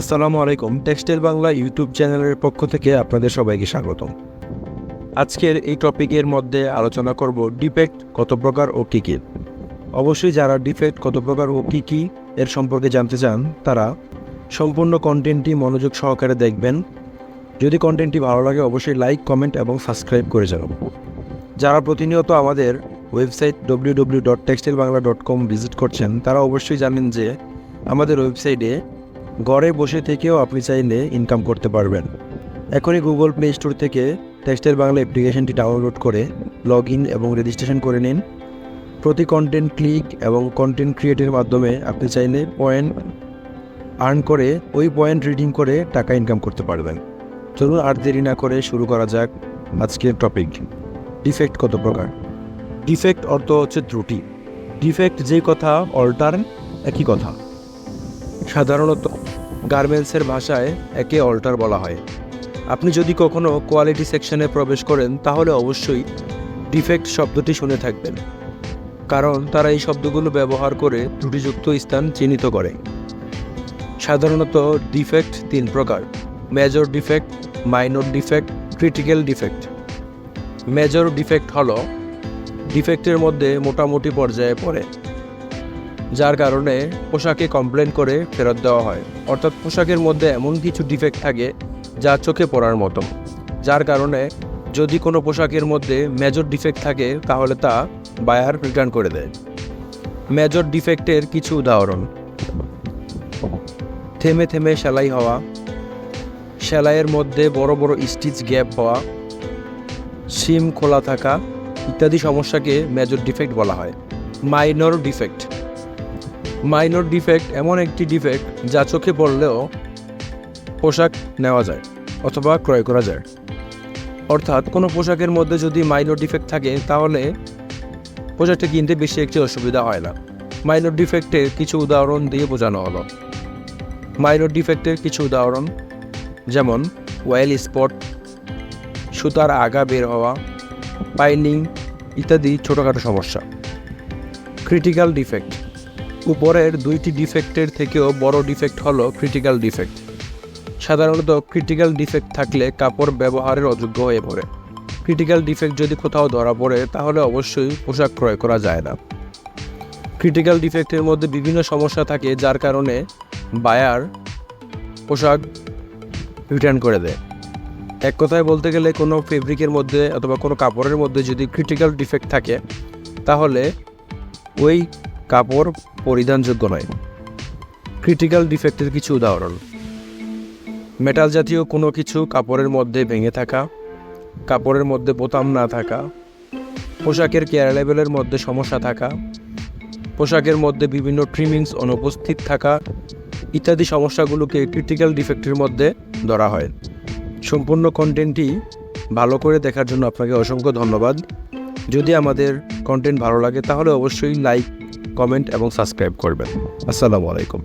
আসসালামু আলাইকুম, textile Bangla YouTube চ্যানেলের পক্ষ থেকে আপনাদের সবাইকে স্বাগতম। আজকের এই টপিকের মধ্যে আলোচনা করব ডিফেক্ট কত প্রকার ও কী কী। অবশ্যই যারা ডিফেক্ট কত প্রকার ও কী কী এর সম্পর্কে জানতে চান, তারা সম্পূর্ণ কন্টেন্টটি মনোযোগ সহকারে দেখবেন। যদি কন্টেন্টটি ভালো লাগে, অবশ্যই লাইক কমেন্ট এবং সাবস্ক্রাইব করে যাবেন যারা প্রতিনিয়ত আমাদের website W W dot textile Bangla dot com visit করছেন, তারা অবশ্যই জানেন যে আমাদের ওয়েবসাইটে ঘরে বসে থেকেও আপনি চাইলে ইনকাম করতে পারবেন। এখনই গুগল প্লে স্টোর থেকে টেক্সটাইল বাংলা অ্যাপ্লিকেশনটি ডাউনলোড করে লগ ইন এবং রেজিস্ট্রেশন করে নিন। প্রতি কন্টেন্ট ক্লিক এবং কন্টেন্ট ক্রিয়েটের মাধ্যমে আপনি চাইলে পয়েন্ট আর্ন করে ওই পয়েন্ট রিডিং করে টাকা ইনকাম করতে পারবেন। চলুন আর দেরি না করে শুরু করা যাক আজকের টপিক ডিফেক্ট কত প্রকার? ডিফেক্ট অর্থ হচ্ছে ত্রুটি। ডিফেক্ট যে কথা অল্টার একই কথা। সাধারণত গার্মেন্টসের ভাষায় একে অল্টার বলা হয়। আপনি যদি কখনো কোয়ালিটি সেকশনে প্রবেশ করেন, তাহলে অবশ্যই ডিফেক্ট শব্দটি শুনে থাকবেন। কারণ তারা এই শব্দগুলো ব্যবহার করে ত্রুটিযুক্ত স্থান চিহ্নিত করে। সাধারণত ডিফেক্ট তিন প্রকার। Major defect, minor defect, critical defect. Major defect হলো, ডিফেক্টের মধ্যে মোটামুটি পর্যায়ে পড়ে। যার কারণে পোশাকে কমপ্লেন করে ফেরত দেওয়া হয়। অর্থাৎ পোশাকের মধ্যে এমন কিছু ডিফেক্ট থাকে যা চোখে পড়ার মতো। যার কারণে যদি কোনো পোশাকের মধ্যে মেজর ডিফেক্ট থাকে, তাহলে তা বায়ার রিটার্ন করে দেয়। মেজর ডিফেক্টের কিছু উদাহরণ। থেমে থেমে সেলাই হওয়া, সেলাইয়ের মধ্যে বড় বড় স্টিচ গ্যাপ হওয়া সিম খোলা থাকা ইত্যাদি সমস্যাকে মেজর ডিফেক্ট বলা হয়। মাইনর ডিফেক্ট মাইনর ডিফেক্ট এমন একটি ডিফেক্ট যা চোখে পড়লেও পোশাক নেওয়া যায় অথবা ক্রয় করা যায়। অর্থাৎ কোনো পোশাকের মধ্যে যদি মাইনর ডিফেক্ট থাকে, তাহলে পোশাকটা কিনতে বেশি একটি অসুবিধা হয় না। মাইনর ডিফেক্টের কিছু উদাহরণ দিয়ে বোঝানো হলো। মাইনর ডিফেক্টের কিছু উদাহরণ যেমন ওয়েল স্পট সুতার আগা বের হওয়া পাইলিং ইত্যাদি ছোটোখাটো সমস্যা। ক্রিটিক্যাল ডিফেক্ট উপরের দুইটি ডিফেক্টের থেকেও বড় ডিফেক্ট হলো ক্রিটিক্যাল ডিফেক্ট সাধারণত ক্রিটিক্যাল ডিফেক্ট থাকলে কাপড় ব্যবহারের অযোগ্য হয়ে পড়ে। ক্রিটিক্যাল ডিফেক্ট যদি কোথাও ধরা পড়ে, তাহলে অবশ্যই পোশাক ক্রয় করা যায় না। ক্রিটিক্যাল ডিফেক্টের মধ্যে বিভিন্ন সমস্যা থাকে, যার কারণে বায়ার পোশাক রিটার্ন করে দেয়। এক কথায় বলতে গেলে কোনো ফেব্রিকের মধ্যে অথবা কোনো কাপড়ের মধ্যে যদি ক্রিটিক্যাল ডিফেক্ট থাকে, তাহলে ওই কাপড় পরিধানযোগ্য নয়। ক্রিটিক্যাল ডিফেক্টের কিছু উদাহরণ। মেটাল জাতীয় কোনো কিছু কাপড়ের মধ্যে ভেঙে থাকা, কাপড়ের মধ্যে বোতাম না থাকা, পোশাকের কেয়ার লেভেলের মধ্যে সমস্যা থাকা, পোশাকের মধ্যে বিভিন্ন ট্রিমিংস অনুপস্থিত থাকা ইত্যাদি সমস্যাগুলোকে ক্রিটিক্যাল ডিফেক্টের মধ্যে ধরা হয়। সম্পূর্ণ কন্টেন্টটি ভালো করে দেখার জন্য আপনাকে অসংখ্য ধন্যবাদ। যদি আমাদের কন্টেন্ট ভালো লাগে তাহলে অবশ্যই লাইক কমেন্ট এবং সাবস্ক্রাইব করবেন। আসসালামু আলাইকুম।